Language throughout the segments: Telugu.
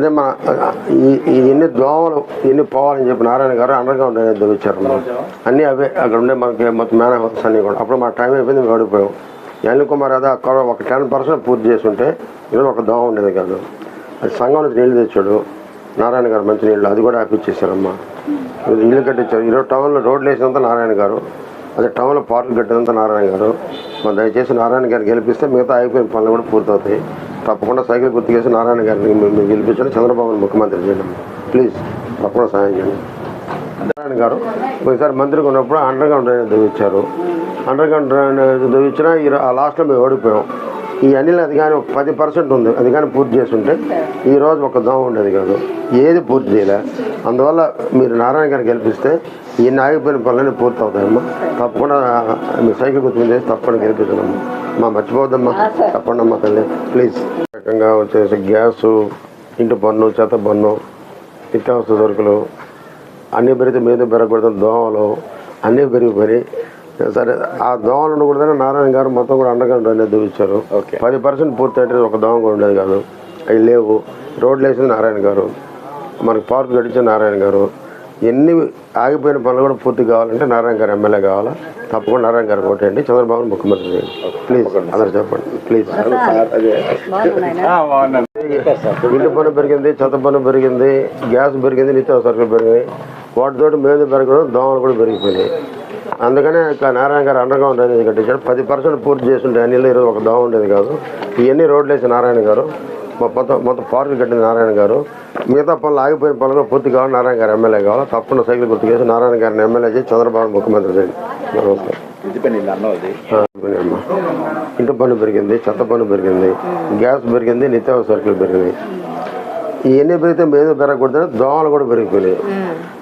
అదే మన ఈ ఎన్ని దోమలు ఎన్ని పోవాలని చెప్పి నారాయణ గారు అండర్గ్రౌండ్ అనేది వచ్చారు. అన్నీ అవే అక్కడ ఉండే మనకి మొత్తం మేన హౌస్ అన్నీ కూడా. అప్పుడు మా టైం అయిపోయింది మేము ఓడిపోయాం అనిల్ కుమార్ అదే అక్కడ ఒక టెన్ పర్సెంట్ పూర్తి చేసి ఉంటే ఈరోజు ఒక దోమ ఉండేది కాదు. అది సంఘం నుంచి నీళ్ళు తెచ్చాడు. నారాయణ గారు మంచి నీళ్ళు అది కూడా ఆపిచ్చేసారమ్మా. ఇల్లు కట్టించారు. ఈరోజు టౌన్లో రోడ్లు వేసినంత నారాయణ గారు. అదే టౌన్లో పార్కులు కట్టినంత నారాయణ గారు. మరి దయచేసి నారాయణ గారు గెలిపిస్తే మిగతా అయిపోయిన పనులు కూడా పూర్తవుతాయి. తప్పకుండా సైకిల్ గుర్తుకేసి నారాయణ గారిని మేము గెలిపించండి. చంద్రబాబుని ముఖ్యమంత్రి చేయండి. ప్లీజ్ తప్పకుండా సహాయం చేయండి. నారాయణ గారు ఒకసారి మంత్రిగా ఉన్నప్పుడు అండర్ గ్రౌండ్ డ్రైనేజ్ దువ్విచ్చారు. అండర్ గ్రౌండ్ డ్రైనేజ్ దువ్విచ్చినా ఆ లాస్ట్లో మేము ఓడిపోయాం. ఈ అనిల్ అది కానీ ఒక పది పర్సెంట్ ఉంది. అది కానీ పూర్తి చేస్తుంటే ఈ రోజు ఒక దోమ ఉండేది కాదు. ఏది పూర్తి చేయలే. అందువల్ల మీరు నారాయణ గారిని గెలిపిస్తే ఈ ఆగిపోయిన పనులన్నీ పూర్తి అవుతాయమ్మా తప్పకుండా మీ సైకిల్ గుర్తు చేసి తప్పకుండా గెలిపించడమ్మా మా మర్చిపోవద్దమ్మా. తప్పకుండా అమ్మా తల్లి. ప్లీజ్. రకంగా వచ్చేసి గ్యాసు ఇంటి పన్ను చెత్త పన్ను నిత్యావసర సరుకులు అన్నీ పెరిగితే మీద పెరగకూడదు. దోమలు అన్నీ పెరిగిపోయి సరే. ఆ దోమలు ఉండకూడదని నారాయణ గారు మొత్తం కూడా అండగంట అనేది ఓకే. పది పర్సెంట్ పూర్తి అయితే ఒక దోమ కూడా ఉండేది కాదు. అవి లేవు. రోడ్లు వేసింది నారాయణ గారు. మనకి పార్కు గడిచిన నారాయణ గారు. ఎన్ని ఆగిపోయిన పనులు కూడా పూర్తి కావాలంటే నారాయణ గారు ఎమ్మెల్యే కావాలా? తప్పకుండా నారాయణ గారు ఓటేయండి. చంద్రబాబు ముఖ్యమంత్రి చేయండి. ప్లీజ్ అందరు చెప్పండి. ప్లీజ్ ఇంటి పన్ను పెరిగింది చెత్త పన్ను పెరిగింది గ్యాస్ పెరిగింది నిత్యావసర సరుకులు పెరిగినాయి. వాటితోటి మీద పెరగడం దోమలు కూడా పెరిగిపోయినాయి. అందుకనే ఇక నారాయణ గారు అండర్గా ఉండేది కట్టించాడు పది పర్సెంట్ పూర్తి చేస్తుంటే అన్నిలో ఈరోజు ఒక దోమ ఉండేది కాదు. ఇవన్నీ రోడ్లు వేసి నారాయణ గారు మొ- మొత్తం మొత్తం పార్కులు కట్టింది నారాయణ గారు. మిగతా పనులు ఆగిపోయిన పనులు పూర్తి కావాలి నారాయణ గారు ఎమ్మెల్యే కావాలి. తప్పకుండా సైకిల్ గుర్తు చేసి నారాయణ గారిని ఎమ్మెల్యే చేసి చంద్రబాబు ముఖ్యమంత్రి చేయండి. ఇంటి పన్ను పెరిగింది చెత్త పన్ను పెరిగింది గ్యాస్ పెరిగింది నిత్యావసర సరుకులు పెరిగినాయి. ఇవన్నీ పెరిగితే మీద పెరగకూడదని దోమలు కూడా పెరిగిపోయినాయి.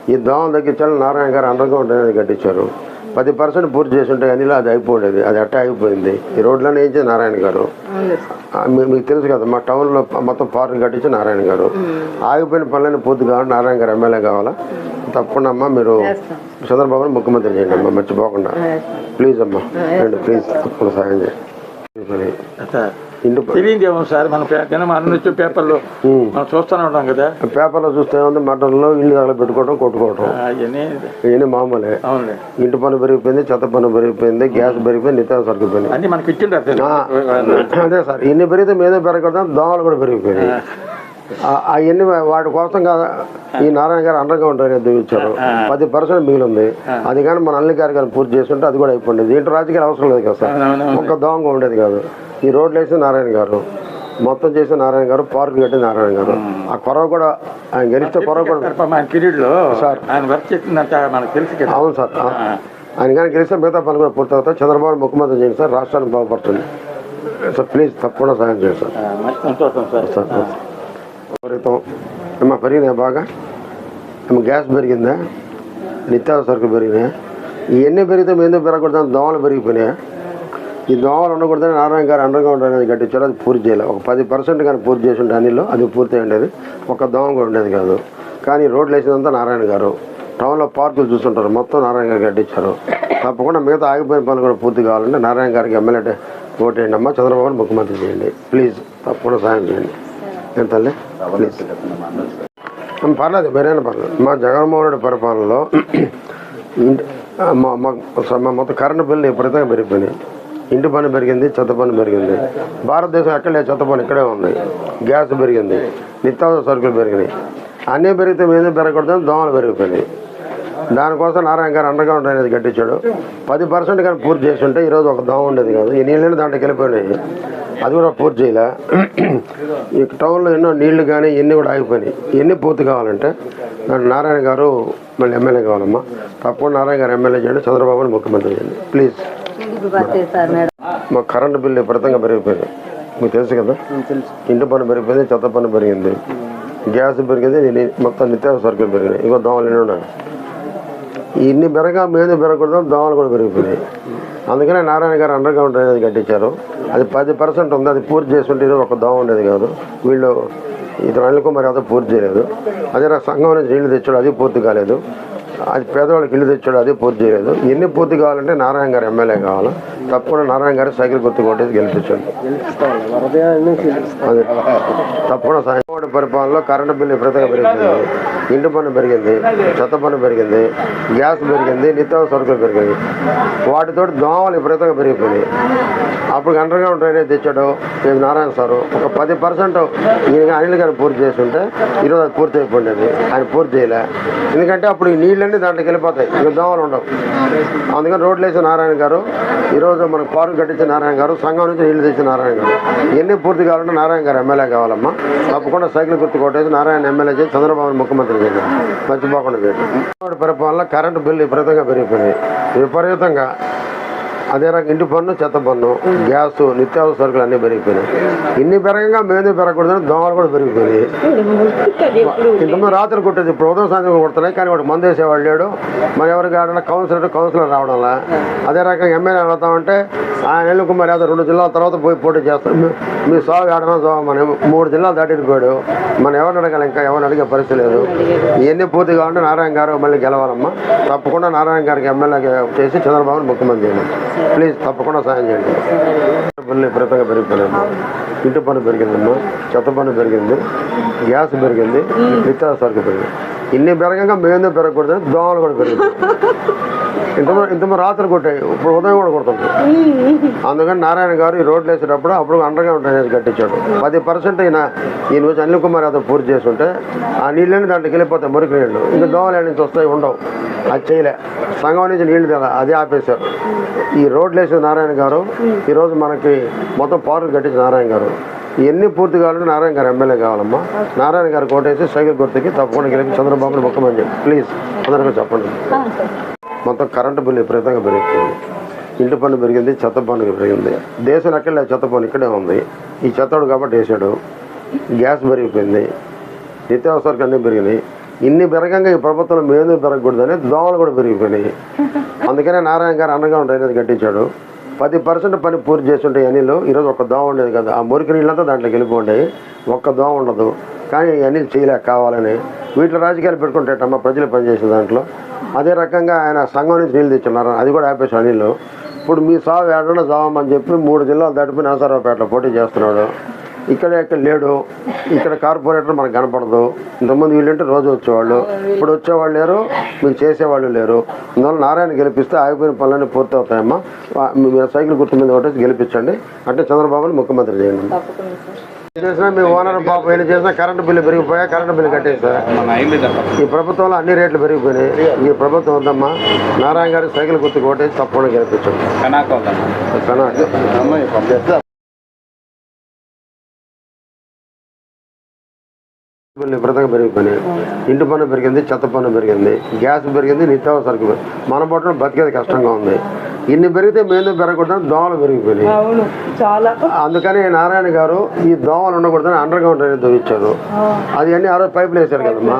ఈ దోమలు తగ్గించాలని నారాయణ గారు అండర్ గ్రౌండ్ అనేది కట్టించారు. పది పర్సెంట్ పూర్తి చేసి ఉంటే అనిలో అది అయిపోలేదు. అది అట్టే అయిపోయింది. ఈ రోడ్లోనే వేయించేది నారాయణ గారు. మీకు తెలుసు కదా మా టౌన్లో మొత్తం పార్కులు కట్టించి నారాయణ గారు. ఆగిపోయిన పనులన్నీ పూర్తి కావాలి నారాయణ గారు ఎమ్మెల్యే కావాలా? తప్పకుండా అమ్మా మీరు చంద్రబాబుని ముఖ్యమంత్రి చేయండి అమ్మా మర్చిపోకుండా. ప్లీజ్ అమ్మా రండి ప్లీజ్ తప్పకుండా సాయం చేయండి. తెలియదేమో సార్ మన అన్ని వచ్చే పేపర్లో. మనం చూస్తూనే ఉంటాం కదా. పేపర్లో చూస్తే ఏముంది? మటన్లో ఇల్లు తగల పెట్టుకోవడం కొట్టుకోవడం ఇవన్నీ మామూలే. ఇంటి పన్ను పెరిగిపోయింది చెత్త పన్ను పెరిగిపోయింది గ్యాస్ పెరిగిపోయింది నిత్యావసర సరుకులు పెరిగిపోయింది అన్ని మనకి అదే సార్ ఇన్ని పెరిగితే మీద పెరగడం దోమలు కూడా పెరిగిపోయినాయి. అవన్నీ వాటి కోసం కాదు ఈ నారాయణ గారు అండగా ఉంటారని దిగించారు పది పర్సెంట్ మిగిలింది. అది కానీ మన అన్ని కార్యక్రమాలు పూర్తి చేస్తుంటే అది కూడా అయిపోయింది. దీంట్లో రాజకీయాలు అవసరం లేదు కదా సార్. ఒక్క దోమగా ఉండేది కాదు. ఈ రోడ్లు వేసి నారాయణ గారు మొత్తం చేసి నారాయణ గారు పార్కు కట్టి నారాయణ గారు. ఆ కొరవ కూడా ఆయన గెలిస్తే కొరవ కూడా సార్. ఆయన వర్క్ చేసిందంట మనకు తెలుసు కదా. అవును సార్. ఆయన కానీ గెలిస్తే మిగతా పనులు కూడా పూర్తి అవుతాయి. చంద్రబాబు ముఖ్యమంత్రి చేయండి సార్ రాష్ట్రాన్ని బాగుపడుతుంది. సార్ ప్లీజ్ తప్పకుండా సాయం చేయండి సార్. సార్. విపరీతం. ఏమా పెరిగినాయి బాగా? ఏమో గ్యాస్ పెరిగిందా? నిత్యావసర సరుకులు పెరిగినాయి? ఇవన్నీ పెరిగితే మీద పెరగకూడదు? దోమలు పెరిగిపోయినాయి? ఈ దోమలు ఉండకూడదని నారాయణ గారు అండగా ఉండేది కట్టించారు అది పూర్తి చేయలేదు ఒక పది పర్సెంట్ కానీ పూర్తి చేసి ఉంటే అన్నిలో అది పూర్తి ఉండేది. ఒక దోమ కూడా ఉండేది కాదు. కానీ రోడ్లు వేసినంతా నారాయణ గారు. టౌన్లో పార్కులు చూస్తుంటారు. మొత్తం నారాయణ గారు కట్టించారు తప్పకుండా మిగతా ఆగిపోయిన పనులు కూడా పూర్తి కావాలంటే నారాయణ గారికి ఎమ్మెల్యే ఓటేయండి అమ్మా. చంద్రబాబు ముఖ్యమంత్రి చేయండి. ప్లీజ్ తప్పకుండా సాయం చేయండి. ఏం తల్లి? ప్లీజ్. పర్లేదు వేరేనా పర్లేదు. మా జగన్మోహన్ రెడ్డి పరిపాలనలో మా మా మొత్తం కరెంటు బిల్లు విపరీతంగా పెరిగిపోయినాయి ఇంటి పని పెరిగింది చెత్త పని పెరిగింది. భారతదేశం ఎక్కడే లేదు చెత్త పని ఇక్కడే ఉంది. గ్యాస్ పెరిగింది నిత్యావసర సరుకులు పెరిగినాయి. అన్నీ పెరిగితే మీద పెరగకూడదని దోమలు పెరిగిపోయినాయి. దానికోసం నారాయణ గారు అండగా అనేది కట్టించాడు. పది పర్సెంట్ కానీ పూర్తి చేసి ఉంటే ఈరోజు ఒక దోమ ఉండేది కాదు. ఈ నీళ్ళని దాంట్లోకి వెళ్ళిపోయినాయి. అది కూడా పూర్తి చేయలే. ఈ టౌన్లో ఎన్నో నీళ్ళు కానీ ఇవన్నీ కూడా ఆగిపోయినాయి. ఎన్ని పూర్తి కావాలంటే దానికి నారాయణ గారు మళ్ళీ ఎమ్మెల్యే కావాలమ్మా. తప్పకుండా నారాయణ గారు ఎమ్మెల్యే చేయండి చంద్రబాబుని ముఖ్యమంత్రి చేయండి. ప్లీజ్. మా కరెంటు బిల్లు విపరీతంగా పెరిగిపోయింది. మీకు తెలుసు కదా? ఇంటి పన్ను పెరిగిపోయింది చెత్త పన్ను పెరిగింది. గ్యాస్ పెరిగింది ని- మొత్తం నిత్యావసర సరుకులు పెరిగినాయి. ఇంకో దోమలు ఎన్ని ఉన్నాయి? ఇన్ని పెరగా మీద పెరగకూడదు దోమలు కూడా పెరిగిపోయినాయి. అందుకనే నారాయణ గారు అండర్ గ్రౌండ్ అనేది కట్టించారు. అది పది పర్సెంట్ ఉంది అది పూర్తి చేసుకుంటే ఒక దోమ ఉండేది కాదు. వీళ్ళు ఇతను అనిల్ కుమార్ యాదవ్ పూర్తి చేయలేదు. అదే నా సంఘం నుంచి నీళ్ళు తెచ్చాడు అది పూర్తి కాలేదు. అది పేదవాళ్ళకి ఇల్లు తెచ్చాడు అదే పూర్తి చేయలేదు. ఎన్ని పూర్తి కావాలంటే నారాయణ గారు ఎమ్మెల్యే కావాలి? తప్పకుండా నారాయణ గారు సైకిల్ గుర్తు కొట్టేసి గెలిపించండి. అది. తప్పకుండా సాయంత్రం పరిపాలనలో కరెంటు బిల్లు విపరీతంగా పెరిగింది. ఇంటి పన్ను పెరిగింది చెత్త పన్ను పెరిగింది గ్యాస్ పెరిగింది నిత్యావసర సరుకులు పెరిగింది వాటితో దోమలు విపరీతంగా పెరిగిపోయినాయి. అప్పుడు అండర్గ్రౌండ్ డ్రైనేజ్ తెచ్చాడు ఈ నారాయణ సారు. ఒక పది పర్సెంట్ ఈయన అనిల్ గారు పూర్తి చేస్తుంటే ఈరోజు అది పూర్తి అయిపోయింది. ఆయన పూర్తి చేయలే. ఎందుకంటే అప్పుడు ఈ నీళ్ళన్నీ దాంట్లోకి వెళ్ళిపోతాయి. ఇక దోమలు ఉండవు. అందుకని రోడ్లు వేసిన నారాయణ గారు ఈరోజు మనకు పార్కు కట్టించిన నారాయణ గారు సంఘం నుంచి నీళ్ళు తెచ్చిన నారాయణ గారు. ఎన్ని పూర్తి కావాలంటే నారాయణ గారు ఎమ్మెల్యే కావాలమ్మా. తప్పకుండా సైకిల్ గుర్తు కొట్టేసి నారాయణ ఎమ్మెల్యే చేసి చంద్రబాబు ముఖ్యమంత్రి చేయండి. మర్చిపోకుండా చేయండి పరిపాలన కరెంటు బిల్లు విపరీతంగా పెరిగిపోయింది. విపరీతంగా అదే రకం ఇంటి పన్ను చెత్త పన్ను గ్యాస్ నిత్యావసర సరుకులు అన్నీ పెరిగిపోయినాయి. ఇన్ని పెరగంగా మేమే పెరగకూడదని దోమలు కూడా పెరిగిపోయినాయి. ఇంతమంది రాత్రి కొట్టేది ఇప్పుడు ఉదయం సాయంత్రం కొడుతున్నాయి కానీ వాడు మందు వేసేవాడు లేడు. మరి ఎవరికి ఆడినా కౌన్సిలర్ కౌన్సిలర్ రావడంలా? అదే రకంగా ఎమ్మెల్యే అడుగుతామంటే ఆయన ఎల్లు కుమార్ యాదవ్ రెండు జిల్లాల తర్వాత పోయి పోటీ చేస్తాం మీ- మీ సాగు ఆడనా సాగు మన మూడు జిల్లాలు దాటిపోయాడు మనం ఎవరిని అడగాలి ఇంకా? ఎవరిని అడిగే పరిస్థితి లేదు. ఇవన్నీ పూర్తి కావాలంటే నారాయణ గారు మళ్ళీ గెలవాలమ్మా. తప్పకుండా నారాయణ గారికి ఎమ్మెల్యే చేసి చంద్రబాబుని ముఖ్యమంత్రి ప్లీజ్ తప్పకుండా సాయం చేయండి. బిల్లు విపరీతంగా పెరిగిపోయినాయి ఇంటి పన్ను పెరిగిందమ్మా చెత్త పన్ను పెరిగింది గ్యాస్ పెరిగింది నిత్యావసర సరుకు పెరిగింది. ఇన్ని పెరగంగా మేము పెరగకూడదని దోమలు కూడా పెరుగుతాయి. ఇంత ఇంతమంది రాత్రి కొట్టాయి. ఇప్పుడు ఉదయం కూడా కొడుతుంటాయి అందుకని నారాయణ గారు ఈ రోడ్లు వేసేటప్పుడు అప్పుడు అండర్గా డ్రైనేజ్ కట్టించాడు. పది పర్సెంట్ ఈయన ఈ రోజు అనిల్ కుమార్ యాదవ్ పూర్తి చేస్తుంటే ఆ నీళ్ళని దాంట్లోకి వెళ్ళిపోతాయి మురికి నీళ్ళు. ఇంకా దోమలు నుంచి వస్తాయి? ఉండవు. అది చేయలే. సంఘం నుంచి నీళ్ళు తెల అది ఆపేశారు. ఈ రోడ్లు వేసిన నారాయణ గారు ఈరోజు మనకి మొత్తం పార్కులు కట్టించిన నారాయణ గారు. ఇవన్నీ పూర్తి కావాలంటే నారాయణ గారు ఎమ్మెల్యే కావాలమ్మా. నారాయణ గారు కోటేసి సైకిల్ గుర్తుకి తప్పకుండా గెలిపి చంద్రబాబుని ముఖ్యమంత్రి ప్లీజ్ అందరికీ చెప్పండి. మొత్తం కరెంటు బిల్లు విపరీతంగా పెరిగిపోయింది. ఇంటి పన్ను పెరిగింది చెత్త పన్ను పెరిగింది. దేశం ఎక్కడ చెత్త పన్ను ఇక్కడే ఉంది. ఈ చెత్తడు కాబట్టి వేసాడు. గ్యాస్ పెరిగిపోయింది. నిత్యావసరాలకు అన్నీ పెరిగినాయి. ఇన్ని పెరగంగా ఈ ప్రభుత్వం మేము పెరగకూడదని దోమలు కూడా పెరిగిపోయినాయి. అందుకనే నారాయణ గారు అండగా డ్రైనేజ్ కట్టించాడు. పది పర్సెంట్ పని పూర్తి చేస్తుంటే అనిలు ఈరోజు ఒక దోమ ఉండేది కదా. ఆ మురికి నీళ్ళంతా దాంట్లోకి వెళ్ళిపోండి ఒక్క దోమ ఉండదు. కానీ అనిల్ చేయలేక కావాలని వీటిలో రాజకీయాలు పెట్టుకుంటేటమ్మ ప్రజలు పనిచేసే దాంట్లో. అదే రకంగా ఆయన సంఘం నుంచి నీళ్ళు తెచ్చున్నారు. అది కూడా ఆపేసి అనిల్ ఇప్పుడు మీ సావు ఏడన్నా సావమని చెప్పి మూడు జిల్లాలు దాటిపోయి నరసరావుపేటలో పోటీ చేస్తున్నాడు. ఇక్కడ ఇక్కడ లేడు. ఇక్కడ కార్పొరేటర్ మనకు కనపడదు. ఇంతకుముందు వీళ్ళంటే రోజు వచ్చేవాళ్ళు. ఇప్పుడు వచ్చేవాళ్ళు లేరు. మీకు చేసేవాళ్ళు లేరు. అందువల్ల నారాయణ గెలిపిస్తే ఆగిపోయిన పనులన్నీ పూర్తి అవుతాయమ్మా మీరు సైకిల్ గుర్తు మీద ఒకటి గెలిపించండి. అంటే చంద్రబాబుని ముఖ్యమంత్రి చేయండి. చేసినా మీ ఓనర్ పాపం ఏం చేసినా కరెంటు బిల్లు పెరిగిపోయా కరెంటు బిల్లు కట్టేసా? ఈ ప్రభుత్వంలో అన్ని రేట్లు పెరిగిపోయినాయి. ఈ ప్రభుత్వం వద్దమ్మా. నారాయణ గారి సైకిల్ గుర్తు కొట్టేసి తప్పకుండా గెలిపించండి. విపరీతంగా పెరిగిపోయినాయి. ఇంటి పన్ను పెరిగింది చెత్త పన్ను పెరిగింది గ్యాస్ పెరిగింది నిత్యావసర సరుకు పెరిగింది. మన పట్ల బతికేది కష్టంగా ఉంది. ఇన్ని పెరిగితే మేము పెరగకూడదని దోమలు పెరిగిపోయినాయి. అందుకని నారాయణ గారు ఈ దోమలు ఉండకూడదని అండర్ గ్రౌండ్ అనేది తవ్వించారు అది అన్ని ఆ రోజు పైపులు వేశారు కదమ్మా.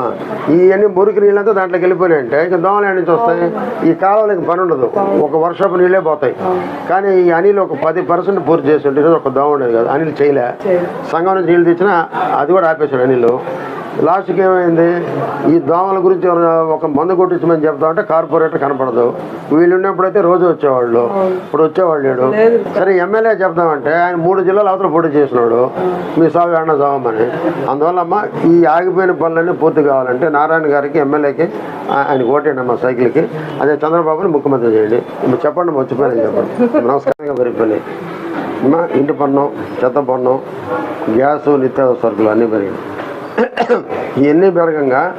ఈ అన్ని మురికి నీళ్ళంతా దాంట్లోకి వెళ్ళిపోయినాయంటే ఇంకా దోమలు నుంచి వస్తాయి? ఈ కాలువలకి పని ఉండదు. ఒక వర్షపు నీళ్ళే పోతాయి. కానీ ఈ అనిల్ ఒక పది పర్సెంట్ పూర్తి చేసి ఉంటే ఒక దోమ ఉండేది కదా. అనిల్ చేయలే. సంఘం నుంచి నీళ్ళు తెచ్చినా అది కూడా ఆపేశాడు అనిల్. లాస్ట్కి ఏమైంది? ఈ దోమల గురించి ఒక మందు కొట్టించమని చెప్తా ఉంటే కార్పొరేటర్ కనపడదు. వీళ్ళు ఉన్నప్పుడైతే రోజు వచ్చేవాళ్ళు. ఇప్పుడు వచ్చేవాళ్ళు లేడు. సరే ఎమ్మెల్యే చెప్తామంటే ఆయన మూడు జిల్లాలు అవతల పోటీ చేసినాడు మీ సాగు అన్న సాగమని అందువల్ల అమ్మ ఈ ఆగిపోయిన పనులన్నీ పూర్తి కావాలంటే నారాయణ గారికి ఎమ్మెల్యేకి ఆయన ఓటేయండి అమ్మ సైకిల్కి. అదే చంద్రబాబుని ముఖ్యమంత్రి చేయండి. ఇప్పుడు చెప్పండి మర్చిపోయాను చెప్పండి? నమస్కారంగా పెరిగిపోయినాయి. అమ్మ ఇంటి పన్ను చెత్త పన్ను గ్యాసు నిత్యావసర సరుకులు అన్నీ పెరిగినాయి. ఇవన్నీ పెరగంగా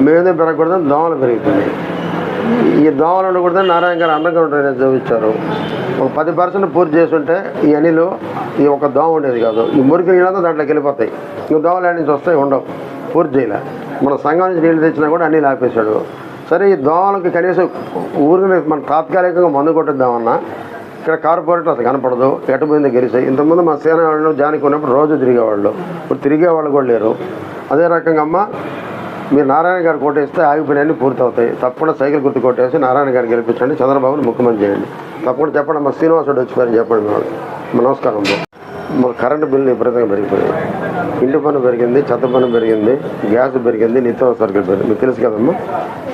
మేమే పెరగకూడదని దోమలు పెరుగుతుంది ఈ దోమలు ఉండకూడదని నారాయణ గారు అండర్గ్రౌండ్ డ్రైనేజ్ చూపించారు ఒక పది పర్సెంట్ పూర్తి చేస్తుంటే ఈ అనిలు ఈ ఒక దోమ ఉండేది కాదు. ఈ మురికి నీళ్ళంతా దాంట్లోకి వెళ్ళిపోతాయి. ఇంకా దోమలు నుంచి వస్తాయి? ఉండవు. పూర్తి చేయలే. మన సంఘం నుంచి నీళ్ళు తెచ్చినా కూడా అన్నీ ఆపేశాడు. సరే ఈ దోమలకి కనీసం ఊరికి మన తాత్కాలికంగా మందు కొట్టిద్దామన్నా ఇక్కడ కార్పొరేట్ అసలు కనపడదు. ఎటుపోయిందో గెలిచాయి. ఇంతకుముందు మా సేన వాళ్ళు జానికి ఉన్నప్పుడు రోజు తిరిగేవాళ్ళు. ఇప్పుడు తిరిగేవాళ్ళు కూడా లేరు. అదే రకంగా అమ్మ మీరు నారాయణ గారు కొట్టేస్తే ఆగిపోయినన్నీ పూర్తి అవుతాయి తప్పకుండా సైకిల్ గుర్తు కొట్టేసి నారాయణ గారిని గెలిపించండి. చంద్రబాబుని ముఖ్యమంత్రి చేయండి. తప్పకుండా చెప్పండి. మా శ్రీనివాసుడు వచ్చిపోయారని చెప్పండి మేడం నమస్కారం అమ్మ. కరెంటు బిల్లు విపరీతంగా పెరిగిపోయాయి ఇంటి పన్ను పెరిగింది చెత్త పన్ను పెరిగింది గ్యాస్ పెరిగింది నిత్యావసరకులు పెరిగింది. మీకు తెలుసు కదమ్మా?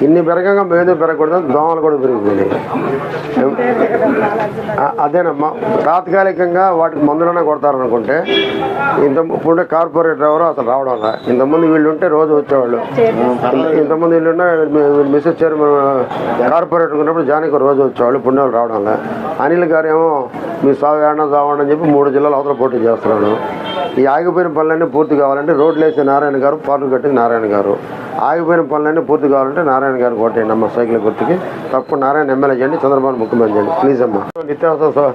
ఇన్ని పెరగంగా మేము పెరగకూడదు దోమలు కూడా పెరిగిపోయినాయి. అదేనమ్మా తాత్కాలికంగా వాటికి మందులనే కొడతారనుకుంటే ఇంత ఇప్పుడు కార్పొరేటర్ ఎవరో అసలు రావడం రా. ఇంతకుముందు వీళ్ళు ఉంటే రోజు వచ్చేవాళ్ళు. ఇంతమంది ఇంతకుముందు వీళ్ళు ఉన్న మిస్సెస్ చైర్మన్ కార్పొరేటర్ ఉన్నప్పుడు జానికి రోజు వచ్చేవాళ్ళు పుణ్యవాళ్ళు రావడం రా. అనిల్ గారు ఏమో మీ సాగు ఏడన్నా సావండి అని చెప్పి మూడు జిల్లాలు అవతల పోటీ చేస్తున్నాడు. ఈ ఆగిపోయిన పనులన్నీ పూర్తి కావాలంటే రోడ్లు వేసే నారాయణ గారు పార్లు కట్టింది నారాయణ గారు. ఆగిపోయిన పనులన్నీ పూర్తి కావాలంటే నారాయణ గారు కొట్టేయండి అమ్మ సైకిల్ గుర్తుకి. తప్పు నారాయణ ఎమ్మెల్యే చేయండి చంద్రబాబు ముఖ్యమంత్రి చేయండి. ప్లీజ్ అమ్మా. నిత్యావసర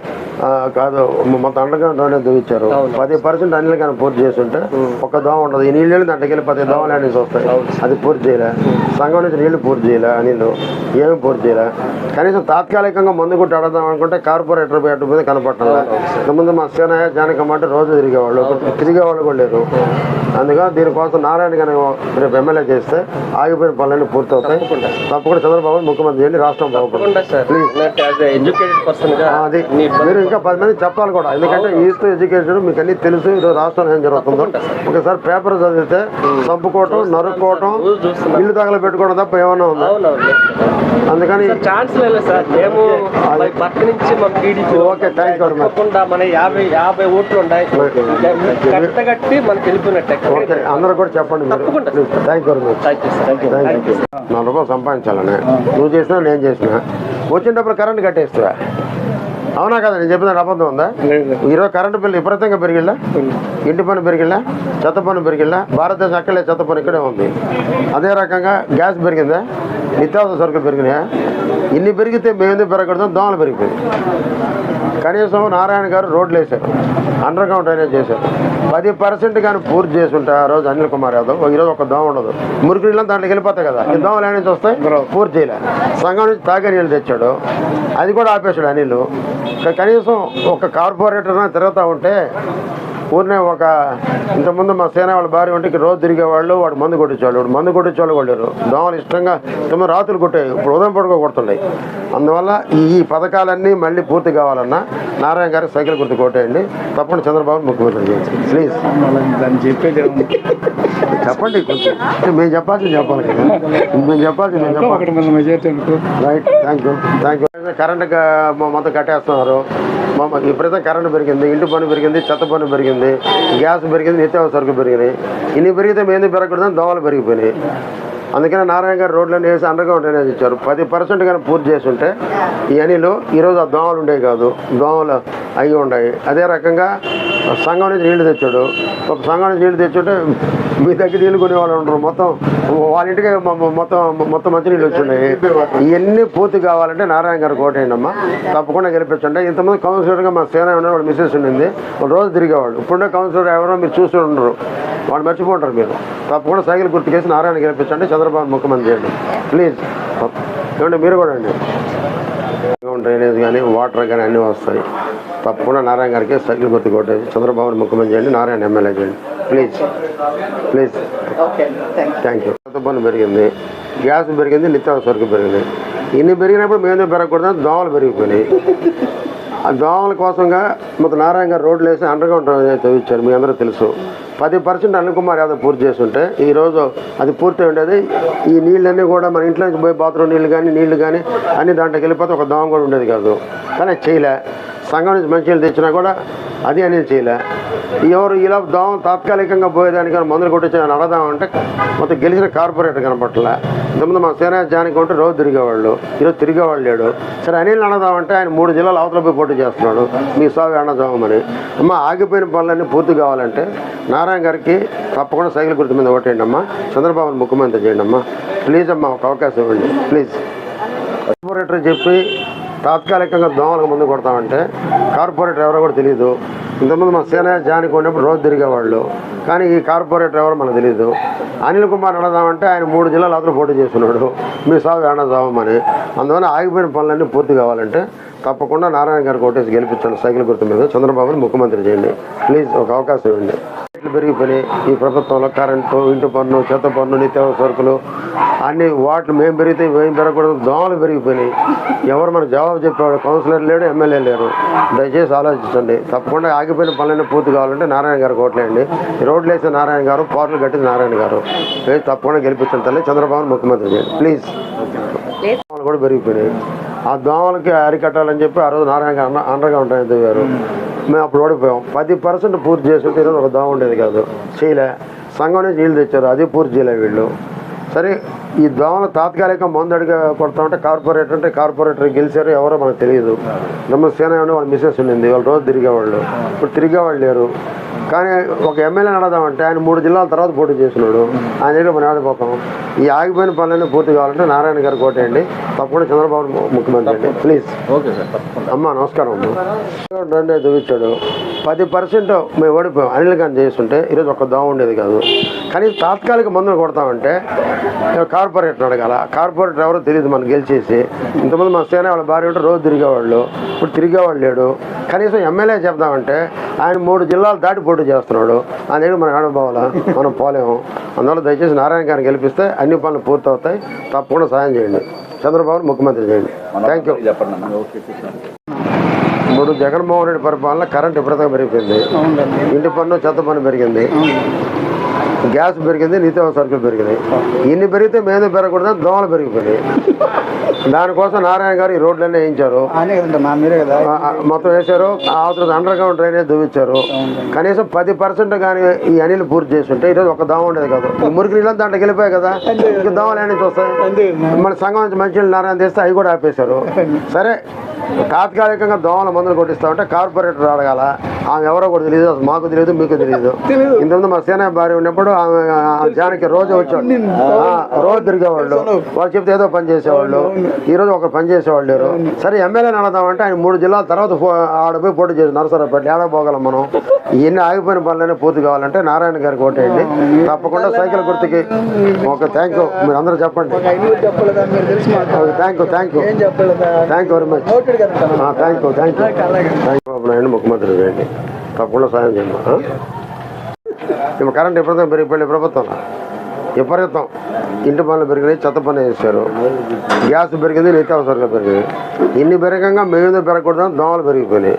కాదు మొత్తం అండర్గ్రౌండ్ డ్రైనేజ్ పది పర్సెంట్ అనిల్ కానీ పూర్తి చేసి ఉంటే ఒక దోమ ఉండదు. ఈ నీళ్ళు దాంట్లోకి వెళ్ళి పది దోమలు అనేసి వస్తాయి. అది పూర్తి చేయలే. సంఘం నుంచి నీళ్ళు పూర్తి చేయలే అనిల్. ఏమి పూర్తి చేయలే. కనీసం తాత్కాలికంగా మందు కొట్టి అడదాం అనుకుంటే కార్పొరేటర్ బయట మీద కనపడటంలా ఇంతకుముందు మా సేనయ్య జానకమ్మ అంటే రోజు తిరిగేవాళ్ళు. తిరిగేవాళ్ళు కూడా లేరు అందుగా దీనికోసం నారాయణ గారిని రేపు ఎమ్మెల్యే చేస్తే ఆగిపోయిన పనులన్నీ పూర్తవుతాయి. తప్పకుండా. చంద్రబాబు ముఖ్యమంత్రి చేయండి రాష్ట్రం అది. మీరు ఇంకా పది మంది చెప్పాలి కూడా. ఎందుకంటే ఈస్ట్ ఎడ్యుకేషన్ మీకు అన్ని తెలుసు ఈరోజు రాష్ట్రంలో ఏం జరుగుతుందో. ఒకసారి పేపర్ చదివితే చంపుకోవటం నరుక్కోవటం ఇల్లు తగల పెట్టుకోవడం తప్ప ఏమన్నా ఉందా? అందుకని ఛాన్స్ లేదు సార్. మేము పక్క నుంచి మా టీడీపీ ఓకే థ్యాంక్ యూ తప్పకుండా మన యాభై యాభై ఓట్లు ఉన్నాయి. కట్ట కట్టి మనకి వెళ్ళిపోయినట్టే. ఓకే అందరూ కూడా చెప్పండి తప్పకుండా. Thank you thank you thank you నాలుగు రూపాయలు సంపాదించాలని. నువ్వు చేసినా నేను చేసినా. వచ్చినప్పుడు కరెంట్ కట్టేస్తురా అవునా కదా నేను చెప్పిన అబద్ధం ఉందా? ఈరోజు కరెంటు బిల్లు విపరీతంగా పెరిగిల్లా? ఇంటి పన్ను పెరిగిల్లా? చెత్త పన్ను పెరిగిల్లా? భారతదేశం అక్కడే చెత్త పన్ను ఇక్కడే ఉంది. అదే రకంగా గ్యాస్ పెరిగిందా? నిత్యావసర సరుకులు పెరిగినాయా? ఇన్ని పెరిగితే మేము పెరగకూడదు? దోమలు పెరిగిపోయింది కనీసం నారాయణ గారు రోడ్లు వేశారు. అండర్ గ్రౌండ్ డ్రైనేజ్ చేశారు. పది పర్సెంట్ కానీ పూర్తి చేసి ఉంటే ఆ రోజు అనిల్ కుమార్ యాదవ్ ఈరోజు ఒక దోమ ఉండదు. మురికి నీళ్ళు దాంట్లోకి వెళ్ళిపోతాయి కదా. ఈ దోమలు నుంచి వస్తాయి? పూర్తి చేయలే. సంఘం నుంచి తాగే నీళ్ళు తెచ్చాడు. అది కూడా ఆపేశాడు అనిల్. కనీసం ఒక కార్పొరేటర్ తిరుగుతూ ఉంటే ఊరినే ఒక ఇంతకుముందు మా సేన వాళ్ళ భార్య ఒంటికి రోజు తిరిగేవాళ్ళు వాడు మందు కొట్టించేవాళ్ళు. వాడు మందు కొట్టించేవాళ్ళు కూడా లేరు. దోమలు ఇష్టంగా తొమ్మిది రాత్రులు కొట్టాయి ఇప్పుడు ఉదయం పడుకో కొడుతున్నాయి అందువల్ల ఈ పథకాలన్నీ మళ్ళీ పూర్తి కావాలన్నా నారాయణ గారికి సైకిల్ గుర్తు కొట్టేయండి. తప్పకుండా చంద్రబాబు ముఖ్యమంత్రి చేయండి ప్లీజ్ చెప్పండి మేము చెప్పాల్సింది చెప్పాలి కదా. మేము చెప్పాల్సింది మేము చెప్పాలి. Right thank you thank you current మొత్తం కట్టేస్తున్నారు. మొ- విపరీతం కరెంట్ పెరిగింది. ఇంటి పన్ను పెరిగింది చెత్త పన్ను పెరిగింది. గ్యాస్ పెరిగింది నిత్యావసర సరుకులు పెరిగినాయి ఇన్ని పెరిగితే మేము పెరగకూడదని దోమలు పెరిగిపోయినాయి అందుకనే నారాయణ గారు రోడ్లన్నీ వేసి అండర్గ్రౌండ్ డ్రైనేజ్ ఇచ్చారు. పది పర్సెంట్ కానీ పూర్తి చేసి ఉంటే ఈ అనిలో ఈరోజు ఆ దోమలు ఉండేవి కాదు. దోమలు అవి ఉన్నాయి అదే రకంగా సంఘం నుంచి నీళ్ళు తెచ్చాడు. ఒక సంఘం నుంచి నీళ్ళు తెచ్చుంటే మీ దగ్గర నీళ్ళు కొనేవాళ్ళు ఉండరు. మొత్తం వాళ్ళ ఇంటికి మొత్తం మొత్తం మంచి నీళ్ళు వచ్చినాయి. ఇవన్నీ పూర్తి కావాలంటే నారాయణ గారు కోటేయండి తప్పకుండా గెలిపించండి. ఇంతమంది కౌన్సిలర్గా మా సేన ఉన్న వాడు మిస్సెస్ ఉండింది. రోజు తిరిగేవాళ్ళు ఇప్పుడే కౌన్సిలర్ ఎవరో మీరు చూస్తూ ఉండరు. వాళ్ళు మర్చిపోంటారు మీరు. తప్పకుండా సైకిల్ గుర్తుకేసి నారాయణ గెలిపించండి. చంద్రబాబు ముఖ్యమంత్రి చేయండి. ప్లీజ్. ఏమంటే మీరు కూడా అండి డ్రైనేజ్ కానీ వాటర్ కానీ అన్నీ వస్తాయి. తప్పకుండా నారాయణ గారికి సైకిల్ గుర్తు కొట్టేసి చంద్రబాబుని ముఖ్యమంత్రి చేయండి నారాయణ ఎమ్మెల్యే చేయండి. ప్లీజ్. ప్లీజ్. థ్యాంక్ యూ పన్ను పెరిగింది. గ్యాస్ పెరిగింది నిత్యావసర సరుకు పెరిగింది. ఇన్ని పెరిగినప్పుడు మేము పెరగకూడదు దోమలు పెరిగిపోయినాయి. దోమల కోసంగా మొత్తం నారాయణ గారు రోడ్లు వేసి అండర్గ్రౌండ్ చదివించారు మీ అందరూ తెలుసు. పది పర్సెంట్ అనిల్ కుమార్ యాదవ్ పూర్తి చేస్తుంటే ఈరోజు అది పూర్తి ఉండేది. ఈ నీళ్ళన్నీ కూడా మన ఇంట్లో నుంచి పోయి బాత్రూమ్ నీళ్ళు కానీ నీళ్ళు కానీ అన్ని దాంట్లోకి వెళ్ళిపోతే ఒక దోమ కూడా ఉండేది కాదు. కానీ చేయలే. సంఘం నుంచి మంచి నీళ్ళు తెచ్చినా కూడా అది అనేది చేయలే. ఎవరు ఇలా దోమ తాత్కాలికంగా పోయేదానికని మందులు కొట్టించి అడదామంటే మొత్తం గెలిచిన కార్పొరేటర్ కనపట్ల. ఇంతకుముందు మా సేన జానికి ఉంటే రోజు తిరిగేవాళ్ళు. ఈరోజు తిరిగేవాళ్ళు లేడు. సరే అనిల్ అడదామంటే ఆయన మూడు జిల్లాలు అవతల పోయి పోటీ చేస్తున్నాడు. మీ సాగు అన్నదామని అమ్మ ఆగిపోయిన పనులన్నీ పూర్తి కావాలంటే నారాయణ గారికి తప్పకుండా సైకిల్ గుర్తు మీద ఓటేయండి అమ్మా. చంద్రబాబుని ముఖ్యమంత్రి చేయండి అమ్మా. ప్లీజ్ అమ్మా ఒక అవకాశం ఇవ్వండి. ప్లీజ్. కార్పొరేటర్ చెప్పి తాత్కాలికంగా దోమలకు ముందు కొడతామంటే కార్పొరేటర్ ఎవరో కూడా తెలియదు ఇంతకుముందు మా సేన జానికి ఉన్నప్పుడు రోజు తిరిగేవాళ్ళు. కానీ ఈ కార్పొరేటర్ ఎవరో మనకు తెలియదు అనిల్ కుమార్ అన్నదామంటే ఆయన మూడు జిల్లాలు అతను పోటీ చేస్తున్నాడు. మీ సాగు అన్నదామని అందువల్ల ఆగిపోయిన పనులన్నీ పూర్తి కావాలంటే తప్పకుండా నారాయణ గారికి ఓటేసి గెలిపించండి సైకిల్ గుర్తు మీద చంద్రబాబుని ముఖ్యమంత్రి చేయండి. ప్లీజ్ ఒక అవకాశం ఇవ్వండి. రేట్లు పెరిగిపోయినాయి. ఈ ప్రభుత్వంలో కరెంటు ఇంటి పన్ను చెత్త పన్ను నిత్యావసర సరుకులు అన్ని వాటిలు మేము పెరిగితే మేము పెరగకూడదు. దోమలు పెరిగిపోయినాయి. ఎవరు మనకు జవాబు చెప్పేవాడు? కౌన్సిలర్ లేడు ఎమ్మెల్యే లేరు. దయచేసి ఆలోచించండి. తప్పకుండా ఆగిపోయిన పనులన్నీ పూర్తి కావాలంటే నారాయణ గారికి ఓట్లేయండి రోడ్లు వేసే నారాయణ గారు పాటలు కట్టింది నారాయణ గారు. తప్పకుండా గెలిపించండి తల్లి చంద్రబాబు ముఖ్యమంత్రి చేయండి. ప్లీజ్. కూడా పెరిగిపోయినాయి. ఆ దోమలకి అరికట్టాలని చెప్పి ఆ రోజు నారాయణ అన్న అండగా ఉంటాయి గారు. మేము అప్పుడు ఓడిపోయాం. పది పర్సెంట్ పూర్తి చేస్తుంటే ఈరోజు ఒక దోమ ఉండేది కాదు. చేయలే. సంఘం నుంచి నీళ్ళు తెచ్చారు. అది పూర్తి చేయలే వీళ్ళు. సరే ఈ దోమలు తాత్కాలిక మందు అడిగా కొడతామంటే కార్పొరేటర్ అంటే కార్పొరేటర్ గెలిచారు ఎవరో మనకు తెలియదు. నమ్మ సేన వాళ్ళ మిస్సెస్ ఉండింది. వాళ్ళు రోజు తిరిగేవాళ్ళు. ఇప్పుడు తిరిగేవాళ్ళు లేరు. కానీ ఒక ఎమ్మెల్యే అడదామంటే ఆయన మూడు జిల్లాల తర్వాత పోటీ చేస్తున్నాడు. ఆయన దగ్గర మనం ఆడిపోతాం ఈ ఆగిపోయిన పనులన్నీ పూర్తి కావాలంటే నారాయణ గారు కోటేయండి. తప్పకుండా చంద్రబాబు ముఖ్యమంత్రి అండి. ప్లీజ్. ఓకే సార్ అమ్మా నమస్కారం అమ్మా. రెండే దువ్విచ్చాడు పది పర్సెంట్ మేము ఓడిపోయాం. అనిల్ గారిని చేస్తుంటే ఈరోజు ఒక్క దోమ ఉండేది కాదు. కానీ తాత్కాలిక మందులు కొడతామంటే కార్పొరేటర్ అడగాల. కార్పొరేటర్ ఎవరో తెలియదు మనం గెలిచేసి. ఇంతమంది మా సేన వాళ్ళ భార్య ఉంటే రోజు తిరిగేవాళ్ళు. ఇప్పుడు తిరిగేవాళ్ళు లేడు. కనీసం ఎమ్మెల్యే చెప్దామంటే ఆయన మూడు జిల్లాలు దాటి పోటీ చేస్తున్నాడు. ఆయన దగ్గర మనం ఆడబోవాలా? మనం పోలేము. అందువల్ల దయచేసి నారాయణ గారిని గెలిపిస్తే అన్ని పనులు పూర్తవుతాయి. తప్పకుండా సాయం చేయండి. చంద్రబాబు ముఖ్యమంత్రి చేయండి. థ్యాంక్ యూ చెప్పండి అన్న ఓకే కూర్చోండి. ఇప్పుడు జగన్మోహన్ రెడ్డి పరిపాలన కరెంట్ విపరీతంగా పెరిగిపోయింది. ఇంటి పన్ను చెత్త పన్ను పెరిగింది. గ్యాస్ పెరిగింది నిత్యావసర సరుకులు పెరిగినాయి ఇన్ని పెరిగితే మేము పెరగకూడదు దోమలు పెరిగిపోయినాయి. దానికోసం నారాయణ గారు ఈ రోడ్లన్నీ వేయించారు. మొత్తం వేశారు. అవతల అండర్ గ్రౌండ్ డ్రైనేజ్ దువ్విచ్చారు కనీసం పది పర్సెంట్ కానీ ఈ అనిల్ పూర్తి చేస్తుంటే ఈరోజు ఒక దోమ ఉండేది కాదు. ఈ మురికి నీళ్ళు దాంట్లోకి వెళ్ళిపోయాయి కదా. ఇంకా దోమలు నుంచి వస్తాయి? మన సంఘం నుంచి మంచి నారాయణ తీస్తే అవి కూడా ఆపేశారు. సరే. తాత్కాలికంగా దోమల మందులు కొట్టిస్తామంటే కార్పొరేటర్ అడగాల ఆమె ఎవరో కూడా తెలియదు మాకు తెలియదు మీకు తెలియదు. ఇంతకుముందు మా సేనా భార్య ఉన్నప్పుడు ఆమె జానకి రోజు వచ్చేవాళ్ళు. రోజు తిరిగేవాళ్ళు. వాళ్ళు చెప్తే ఏదో పని చేసేవాళ్ళు. ఈ రోజు ఒక పని చేసేవాళ్ళు లేరు. సరే ఎమ్మెల్యేని అడదామంటే ఆయన మూడు జిల్లాల తర్వాత పో- ఆడ పోయి పోటీ చేసి నరసరాపేట ఏడా పోగలం మనం. ఇవన్నీ ఆగిపోయిన పనులన్నీ పూర్తి కావాలంటే నారాయణ గారికి ఓటేయండి తప్పకుండా సైకిల్ గుర్తుకి. ఓకే థ్యాంక్ యూ మీరు అందరూ చెప్పండి. Thank you thank you thank you very much thank you thank you thank you Naidu ముఖ్యమంత్రి చేయండి తప్పకుండా సాయం? ఇప్పుడు కరెంట్ విపరీతం పెరిగిపోయింది ప్రభుత్వంలో విపరీతం. ఇంటి పనులు పెరిగినాయి చెత్త పని వేశారు గ్యాస్ పెరిగింది నిత్యావసరాలు పెరిగినాయి. ఇన్ని పెరగంగా మేము పెరగకూడదని దోమలు పెరిగిపోయినాయి.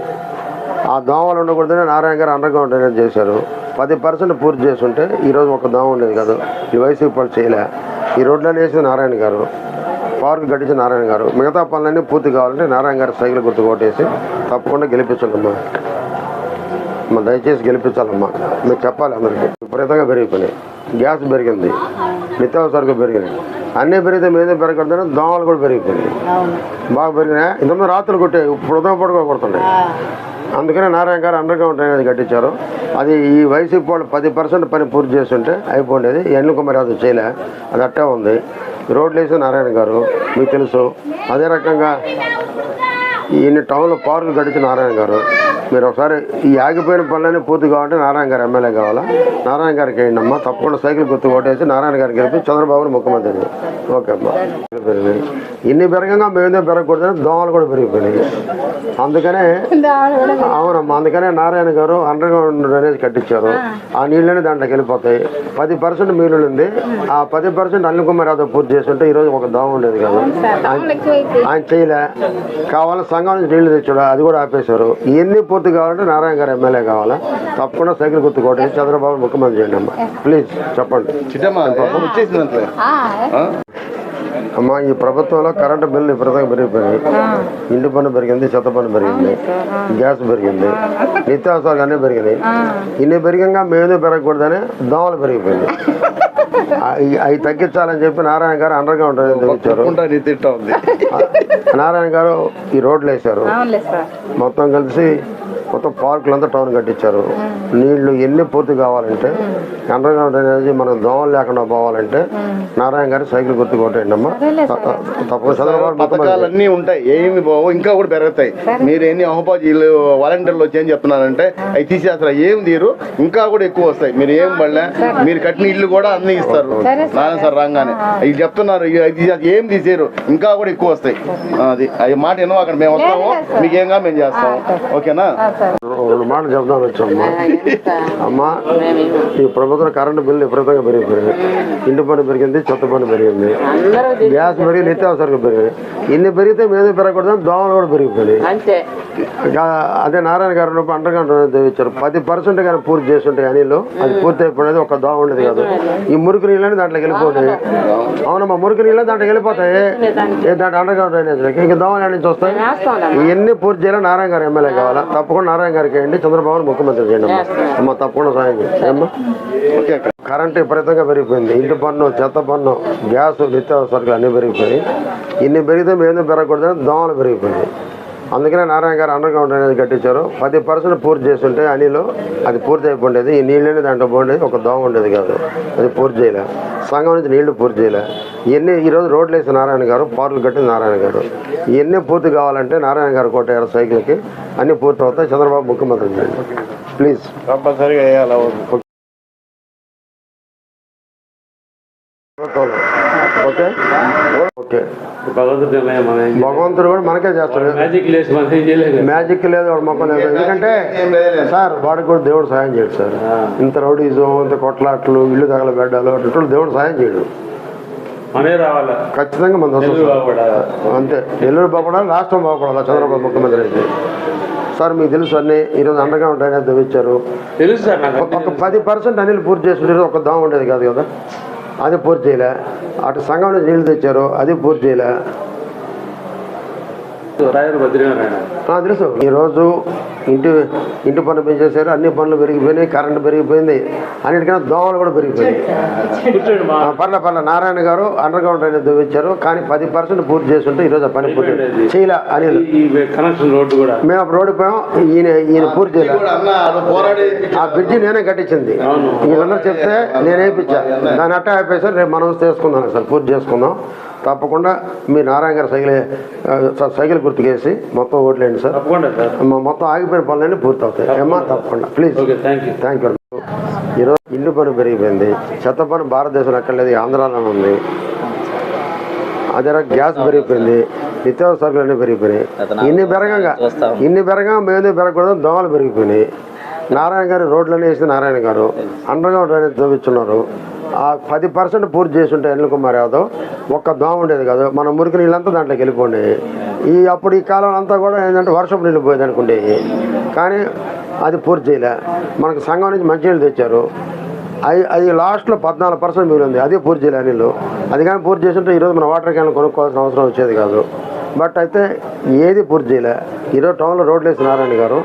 ఆ దోమలు ఉండకూడదని నారాయణ గారు అండర్ గ్రౌండ్ డ్రైనేజ్ చేశారు. పది పర్సెంట్ పూర్తి చేస్తుంటే ఈరోజు ఒక దోమ ఉండేది కాదు. ఈ వైసీపీ వాళ్ళు చేయలే. ఈ రోడ్లను వేసింది నారాయణ గారు. పార్క్ గడిచిన నారాయణ గారు. మిగతా పనులన్నీ పూర్తి కావాలంటే నారాయణ గారు సైకిల్ గుర్తు కొట్టేసి తప్పకుండా గెలిపించండమ్మా. అమ్మా దయచేసి గెలిపించాలమ్మా. మీరు చెప్పాలి అందరికీ. విపరీతంగా పెరిగిపోయినాయి. గ్యాస్ పెరిగింది. నిత్యావసరకు పెరిగినాయి. అన్నీ పెరిగితే మీద పెరగకూడదని దోమలు కూడా పెరిగిపోయినాయి. బాగా పెరిగినాయి? ఇంతమంది రాత్రులు కొట్టాయి ఇప్పుడు ఉదయం పడుకో కొడుతున్నాయి అందుకనే నారాయణ గారు అండర్ గ్రౌండ్ డ్రైనేజ్ కట్టించారు. అది ఈ వైసీపీ వాళ్ళు పది పర్సెంట్ పని పూర్తి చేస్తుంటే అయిపోండేది ఎన్ను కుమార్ అది చేయలే. అది అట్టే ఉంది. రోడ్లు వేసి నారాయణ గారు మీకు తెలుసు. అదే రకంగా ఈయన టౌన్లో పార్కులు కట్టించిన నారాయణ గారు మీరు ఒకసారి ఈ ఆగిపోయిన పనులన్నీ పూర్తి కావాలంటే నారాయణ గారు ఎమ్మెల్యే కావాలా? నారాయణ గారికి వేయండి అమ్మా? తప్పకుండా సైకిల్ గుర్తు కొట్టేసి నారాయణ గారికి గెలిపి చంద్రబాబుని ముఖ్యమంత్రి ఓకే అమ్మా. పెరిగినాయి ఇన్ని పెరగంగా మేమే పెరగకూడదని దోమలు కూడా పెరిగిపోయినాయి. అందుకనే అవునమ్మా అందుకనే నారాయణ గారు అండర్ గ్రౌండ్ డ్రైనేజ్ కట్టించారు. ఆ నీళ్ళని దాంట్లోకి వెళ్ళిపోతాయి. పది పర్సెంట్ మీలు ఉంది ఆ పది పర్సెంట్ అనిల్ కుమార్ యాదవ్ పూర్తి చేస్తుంటే ఈ రోజు ఒక దోమ ఉండేది కాదు. ఆయన చేయలే. కావాలని సంఘం నుంచి నీళ్ళు తెచ్చాడు. అది కూడా ఆపేశారు. ఇవన్నీ పూర్తి కావాలంటే నారాయణ గారు ఎమ్మెల్యే కావాలా? తప్పకుండా సైకిల్ గుర్తు కొట్టేసి చంద్రబాబు ముఖ్యమంత్రి చేయండి అమ్మా. ప్లీజ్ చెప్పండి. చిట్టమ్మా వచ్చేసింది అంతే అమ్మా ఈ ప్రభుత్వంలో కరెంటు బిల్లు విపరీతంగా పెరిగిపోయినాయి. ఇంటి పన్ను పెరిగింది చెత్త పన్ను పెరిగింది గ్యాస్ పెరిగింది నిత్యావసరాలు అన్నీ పెరిగినాయి. ఇన్ని పెరిగంగా మేమే పెరగకూడదని దోమలు పెరిగిపోయింది అవి- తగ్గించాలని చెప్పి నారాయణ గారు అండర్ గ్రౌండ్ తెచ్చారు నీ తిట్టా ఉంది. నారాయణ గారు ఈ రోడ్లు వేశారు. మొత్తం కలిసి మొత్తం పార్కులు అంతా టౌన్ కట్టించారు. నీళ్ళు ఎన్ని పూర్తి కావాలంటే అండర్ గ్రౌండ్ డ్రైనేజీ మనకు దోమలు లేకుండా పోవాలంటే నారాయణ గారి సైకిల్ గుర్తు కొట్టండి అమ్మా తప్పకుండా పథకాలన్నీ ఉంటాయి. ఏమి పోవు ఇంకా కూడా పెరుగుతాయి. మీరు ఎన్ని అహోపాజీలు వాలంటీర్లు వచ్చి ఏం చెప్తున్నారంటే అవి తీసేస్తారు ఏం తీరు ఇంకా కూడా ఎక్కువ వస్తాయి. మీరు ఏం పడలే మీరు కట్టిన ఇల్లు కూడా అన్ని ఇస్తారు. నారాయణ సార్ రాగానే. అవి చెప్తున్నారు ఏం తీసేరు ఇంకా కూడా ఎక్కువ వస్తాయి. అది అవి మాట ఎన్నో అక్కడ మేము వస్తాము మీకు మేము చేస్తాము. ఓకేనా? రెండు మాటలు చెప్దాం వచ్చామ్మా అమ్మా. ఈ ప్రభుత్వం కరెంటు బిల్లు విపరీతంగా పెరిగిపోయింది. ఇంటి పని పెరిగింది చెత్త పని పెరిగింది. గ్యాస్ పెరిగి నిత్యావసరంగా పెరిగింది ఇన్ని పెరిగితే మీద పెరగకూడదు దోమలు కూడా పెరిగిపోయినాయి. ఇంకా అదే నారాయణ గారు అండర్గ్రౌండ్ ఇచ్చారు పది పర్సెంట్ కానీ పూర్తి చేస్తుంటే అనిలు అది పూర్తి అయిపోయినది ఒక దోమ ఉండేది కాదు. ఈ మురికి నీళ్ళని దాంట్లోకి వెళ్ళిపోతాయి. అవునమ్మా మురికి నీళ్ళు దాంట్లోకి వెళ్ళిపోతాయి. దాంట్లో అండర్గ్రౌండ్ డ్రైనేజ్ ఇంకా దోమలు నుంచి వస్తాయి? ఇవన్నీ పూర్తి చేయాలి నారాయణ గారు ఎమ్మెల్యే కావాలా? తప్పకుండా నారాయణ గారికి వేయండి చంద్రబాబు ముఖ్యమంత్రి చేయండి అమ్మా. అమ్మ తప్పకుండా సాయం చేయండి. ఓకే కరెంట్ విపరీతంగా పెరిగిపోయింది. ఇంటి పన్ను చెత్త పన్ను గ్యాస్ నిత్యావసరాలు అన్నీ పెరిగిపోయి ఇన్ని పెరిగితే మేము పెరగకూడదని దోమలు పెరిగిపోయినాయి. అందుకనే నారాయణ గారు అండర్ గ్రౌండ్ అనేది కట్టించారు. పది పర్సెంట్ పూర్తి చేస్తుంటే అనిలో అది పూర్తి అయిపోయిండేది. ఈ నీళ్ళని దాంట్లో పోండేది ఒక దోమ ఉండేది కాదు. అది పూర్తి చేయలే. సంఘం నుంచి నీళ్ళు పూర్తి చేయలే. ఇవన్నీ ఈరోజు రోడ్లు వేసిన నారాయణ గారు పార్కులు కట్టింది నారాయణ గారు. ఇవన్నీ పూర్తి కావాలంటే నారాయణ గారు కొట్టారు సైకిల్కి అన్నీ పూర్తి అవుతాయి. చంద్రబాబు ముఖ్యమంత్రి ప్లీజ్. కంపల్సరీగా వేయాలి. ఓకే. ఓకే. భగవంతుడి నిర్ణయం మనం ఏం భగవంతుడు కూడా మనకే చేస్తాడు. మ్యాజిక్ లేసి మనం ఏం చేయలేదు. మ్యాజిక్ లేదు వాడు మొక్కం లేదు. ఎందుకంటే సార్ వాడికి కూడా దేవుడు సాయం చేయడు సార్. ఇంత రౌడీజం ఇంత కొట్లాట్లు ఇల్లు తగలబెడ్డాలు అటువంటి దేవుడు సాయం చేయడు. రావాలా? ఖచ్చితంగా మన అంతే. నెల్లూరు బాగుపడాలి రాష్ట్రం బాగుపడాలి చంద్రబాబు ముఖ్యమంత్రి అయితే. సార్ మీకు తెలుసు అన్ని ఈరోజు అండగా ఉంటాయని తెచ్చారు తెలుసు సార్ ఒక పది పర్సెంట్ అనిల్ పూర్తి చేసి ఒక దోమ ఉండేది కాదు కదా. అది పూర్తి చేయలే. అటు సంఘంలో నీళ్ళు తెచ్చారు అది పూర్తి చేయలే. తెలుసు. ఈరోజు ఇంటి ఇంటి పన్ను పెంచేశారు అన్ని పనులు పెరిగిపోయినాయి కరెంటు పెరిగిపోయింది అన్నిటికన్నా దోమలు కూడా ఆ, పర్లే పర్లే. నారాయణ గారు అండర్ గ్రౌండ్ అనేది దువ్వించారు కానీ పది పర్సెంట్ పూర్తి చేస్తుంటే ఈరోజు ఆ పని పూర్తి చేయలే రోడ్డు కూడా. మేము అప్పుడు ఓడిపోయాం ఈయన ఈయన పూర్తి చేయలే. అన్న అది పోరాడి ఆ బ్రిడ్జి నేనే కట్టించింది. వీళ్ళందరూ చెప్తే నేనే దాన్ని అట్ట అయిపోయి రేపు మనం చేసుకుందాం సార్ పూర్తి చేసుకుందాం. తప్పకుండా మీ నారాయణ గారు సైకిల్ సార్ సైకిల్ గుర్తుకేసి మొత్తం ఓట్లేండి సార్. మొత్తం ఆగిపోయిన పనులన్నీ పూర్తి అవుతాయి ఏమా తప్పకుండా. ప్లీజ్ థ్యాంక్ యూ ఈరోజు ఇల్లు పని పెరిగిపోయింది. చెత్త పని భారతదేశంలో ఎక్కర్లేదు ఆంధ్రాలో ఉంది. అదే గ్యాస్ పెరిగిపోయింది నిత్యావసర సరుకులు అన్నీ పెరిగిపోయినాయి ఇన్ని పెరగంగా ఇన్ని పెరగంగా మేము పెరగకూడదు దోమలు పెరిగిపోయినాయి. నారాయణ గారు రోడ్లన్నీ వేసి నారాయణ గారు. అండర్గా డ్రైనేజ్ తవ్వించున్నారు. ఆ పది పర్సెంట్ పూర్తి చేసి ఉంటే అనిల్ కుమార్ యాదవ్ ఒక్క దోమ ఉండేది కాదు. మన మురికి నీళ్ళంతా దాంట్లోకి వెళ్ళిపోండి ఈ అప్పుడు ఈ కాలం అంతా కూడా ఏంటంటే వర్షపు నీళ్ళు పోయేది అనుకుండేవి కానీ అది పూర్తి చేయలే. మనకు సంఘం నుంచి మంచినీళ్ళు తెచ్చారు. అది అది లాస్ట్లో పద్నాలుగు పర్సెంట్ మిగిలింది. అదే పూర్తి చేయలే నీళ్ళు. అది కానీ పూర్తి చేస్తుంటే ఈరోజు మన వాటర్ క్యాన్లు కొనుక్కోవాల్సిన అవసరం వచ్చేది కాదు. బట్ అయితే ఏది పూర్తి చేయలే. ఈరోజు టౌన్లో రోడ్లు వేసి నారాయణ గారు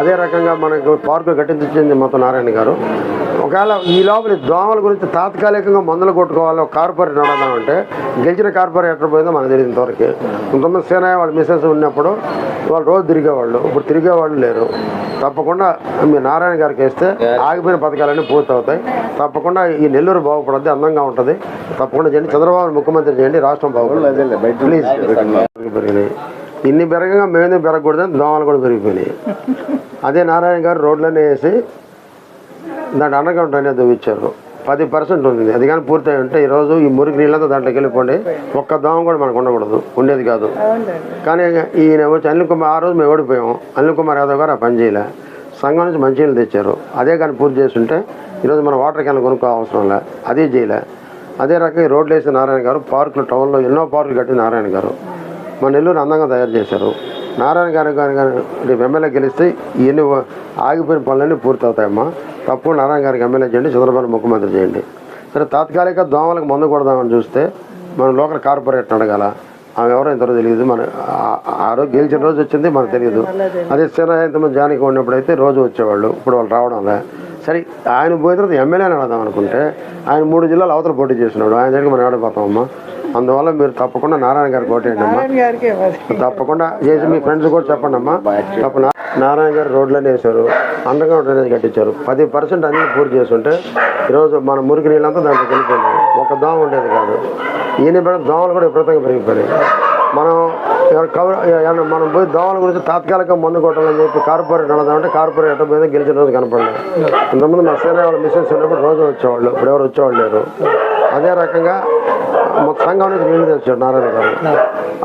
అదే రకంగా మనకు పార్కు కట్టించింది మొత్తం నారాయణ గారు. ఒకవేళ ఈ లోపల దోమల గురించి తాత్కాలికంగా మందులు కొట్టుకోవాలి ఒక కార్పొరేట్ నడదామంటే గెలిచిన కార్పొరేట్ ఎట్లా పోయిందో మనకు తెలియదు ఇంతవరకు. కొంతమంది సేనయ్య వాళ్ళ మిస్సెస్ ఉన్నప్పుడు వాళ్ళు రోజు తిరిగేవాళ్ళు. ఇప్పుడు తిరిగేవాళ్ళు లేరు. తప్పకుండా మీ నారాయణ గారికి వేస్తే ఆగిపోయిన పథకాలన్నీ పూర్తి అవుతాయి తప్పకుండా ఈ నెల్లూరు బాగుపడుద్ది అందంగా ఉంటుంది. తప్పకుండా చేయండి. చంద్రబాబు ముఖ్యమంత్రి చేయండి రాష్ట్రం బాగుపడుతుంది ప్లీజ్ పెరిగినాయి ఇన్ని పెరగగా మేమే పెరగకూడదని దోమలు కూడా పెరిగిపోయినాయి. అదే నారాయణ గారు రోడ్లన్నీ వేసి దాంట్లో అండర్గ్రౌండ్ అనేది ఇచ్చారు. పది పర్సెంట్ ఉంది. అది కానీ పూర్తయి ఉంటే ఈరోజు ఈ మురికి నీళ్ళంతా దాంట్లోకి వెళ్ళిపోండి. ఒక్క దోమ కూడా మనకు ఉండకూడదు. ఉండేది కాదు. కానీ ఈయన వచ్చి అనిల్ కుమార్ ఆ రోజు మేము ఓడిపోయాము. అనిల్ కుమార్ యాదవ్ గారు ఆ పని చేయలే. సంఘం నుంచి మంచినీళ్ళు తెచ్చారు. అదే కానీ పూర్తి చేస్తుంటే ఈరోజు మన వాటర్ క్యాన్లు కొనుక్కో అవసరం లే. అదే చేయలే. అదే రకంగా ఈ రోడ్లు వేసిన నారాయణ గారు పార్కులు టౌన్లో ఎన్నో పార్కులు కట్టిన నారాయణ గారు. మన నెల్లూరు అందంగా తయారు చేశారు. నారాయణ గారు గారు రేపు ఎమ్మెల్యే గెలిస్తే ఇవన్నీ ఆగిపోయిన పనులన్నీ పూర్తవుతాయమ్మా. అవుతాయమ్మా నారాయణ గారికి ఎమ్మెల్యే చేయండి చంద్రబాబు ముఖ్యమంత్రి చేయండి. సరే తాత్కాలిక దోమలకు మందు కొడదామని చూస్తే మనం లోకల్ కార్పొరేట్ అడగాల ఆమె ఎవరో ఎంతలో తెలియదు. మన ఆ- రోజు గెలిచిన రోజు వచ్చింది మనకు తెలియదు. అదే సేన ఇంతమంది జానికి ఉన్నప్పుడు అయితే రోజు వచ్చేవాళ్ళు ఇప్పుడు వాళ్ళు రావడంలే సరే ఆయన పోయిన తర్వాత ఎమ్మెల్యేని అడదాం అనుకుంటే ఆయన మూడు జిల్లాలు అవతల పోటీ చేసినాడు ఆయన దగ్గర మనం ఆడిపోతామమ్మా అందువల్ల మీరు తప్పకుండా నారాయణ గారికి ఓటేయండి అమ్మా. తప్పకుండా చేసి మీ ఫ్రెండ్స్ కూడా చెప్పండి అమ్మా. తప్ప నారాయణ గారు రోడ్లనే వేశారు అండర్ గ్రౌండ్ అనేది కట్టించారు. పది పర్సెంట్ అన్ని పూర్తి చేస్తుంటే ఈరోజు మన మురికి నీళ్ళంతా దాంట్లో వెళ్ళిపోయింది ఒక దోమ ఉండేది కాదు. ఈయన పెడితే దోమలు కూడా విపరీతంగా పెరిగిపోయాయి మనం ఎవరు కవర్ మనం పోయి దోమల గురించి తాత్కాలిక మందు కొట్టాలని చెప్పి కార్పొరేట్ అన్నదామంటే కార్పొరేట్ ఎట్ట పోయిందో గెలిచిన రోజు కనపడలేదు. ఇంతకుముందు మా సేన వాళ్ళ మిస్సెస్ ఉన్నప్పుడు రోజు వచ్చేవాళ్ళు ఇప్పుడు ఎవరు వచ్చేవాళ్ళు లేరు. అదే రకంగా మొత్తం సంఘం నుంచి నీళ్ళు తెచ్చాడు నారాయణ గారు.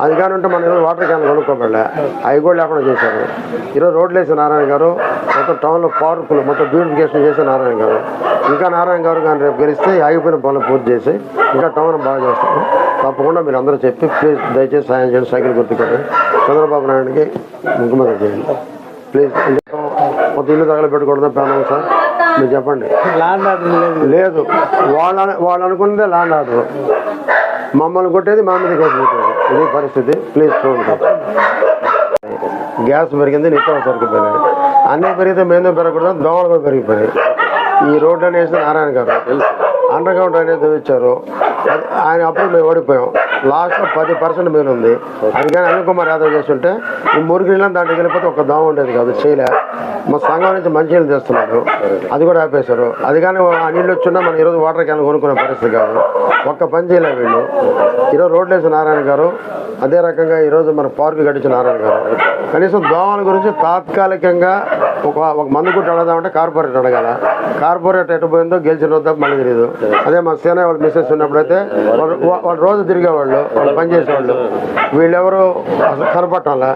అది కానీ ఉంటే మన ఈరోజు వాటర్ క్యాన్ కొనుక్కోబడలే. అవి కూడా లేకుండా చేశారు. ఈరోజు రోడ్లు వేసిన నారాయణ గారు మొత్తం టౌన్లో పవర్ఫుల్ మొత్తం బ్యూటిఫికేషన్ చేసే నారాయణ గారు. ఇంకా నారాయణ గారు కానీ రేపు గెలిస్తే ఆగిపోయిన పనులు పూర్తి చేసి ఇంకా టౌన్ బాగా చేస్తారు. తప్పకుండా మీరు అందరూ చెప్పి ప్లీజ్ దయచేసి సాయం చేయండి సైకిల్ గుర్తుకోండి చంద్రబాబు నాయుడికి ముఖ్యమంత్రి చేయండి. ప్లీజ్. మొత్తం ఇల్లు తగలబెట్టకూడదు ప్యానల్ సార్. మీరు చెప్పండి. ల్యాండ్ ఆర్డర్ లేదు. లేదు. వాళ్ళ వాళ్ళు అనుకున్నదే ల్యాండ్ ఆర్డర్ మమ్మల్ని కొట్టేది మా మీద కేసు పెట్టేది. ఇది పరిస్థితి. ప్లీజ్ చూడండి. గ్యాస్ పెరిగింది నిత్యావసరకు పెరిగాయి అన్నీ పెరిగితే మేము పెరగకూడదు దోమలు కూడా పెరిగిపోయాయి ఈ రోడ్డు అనేసి నారాయణ గారు అండర్ గ్రౌండ్ అనేది ఇచ్చారు. ఆయన అప్పుడు మేము ఓడిపోయాం. లాస్ట్లో పది పర్సెంట్ మీద ఉంది. అది కానీ అనిల్ కుమార్ యాదవ్ చేస్తుంటే ఈ మురిగిలో దాంట్లో వెళ్ళిపోతే ఒక దోమ ఉండేది కాదు చేయలే. మా సంఘం నుంచి మంచి నీళ్ళు తెస్తున్నారు. అది కూడా ఆపేశారు. అది కానీ ఆ నీళ్ళు వచ్చినా మనం ఈరోజు వాటర్ క్యాన్ కొనుక్కునే పరిస్థితి కాదు. ఒక్క పని చేయలే వీళ్ళు. ఈరోజు రోడ్లు వేసిన నారాయణ గారు అదే రకంగా ఈరోజు మన పార్క్ గడిచిన నారాయణ గారు. కనీసం దోమల గురించి తాత్కాలికంగా ఒక ఒక మందు గుట్టు అడగామంటే కార్పొరేట్ అడగాల. కార్పొరేట్ ఎటు పోయిందో గెలిచిన వద్ద మళ్ళీ తెలియదు అదే మా సేన వాళ్ళు మిస్సెస్ ఉన్నప్పుడైతే వాళ్ళు వాళ్ళు రోజు తిరిగేవాళ్ళు వాళ్ళు పనిచేసేవాళ్ళు. వీళ్ళెవరు కనపట్టాలా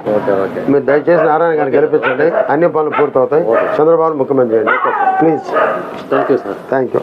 మీరు దయచేసి నారాయణ గారిని గెలిపించండి. అన్ని పనులు పూర్తవుతాయి. చంద్రబాబు ముఖ్యమంత్రి please. Thank you sir. Thank you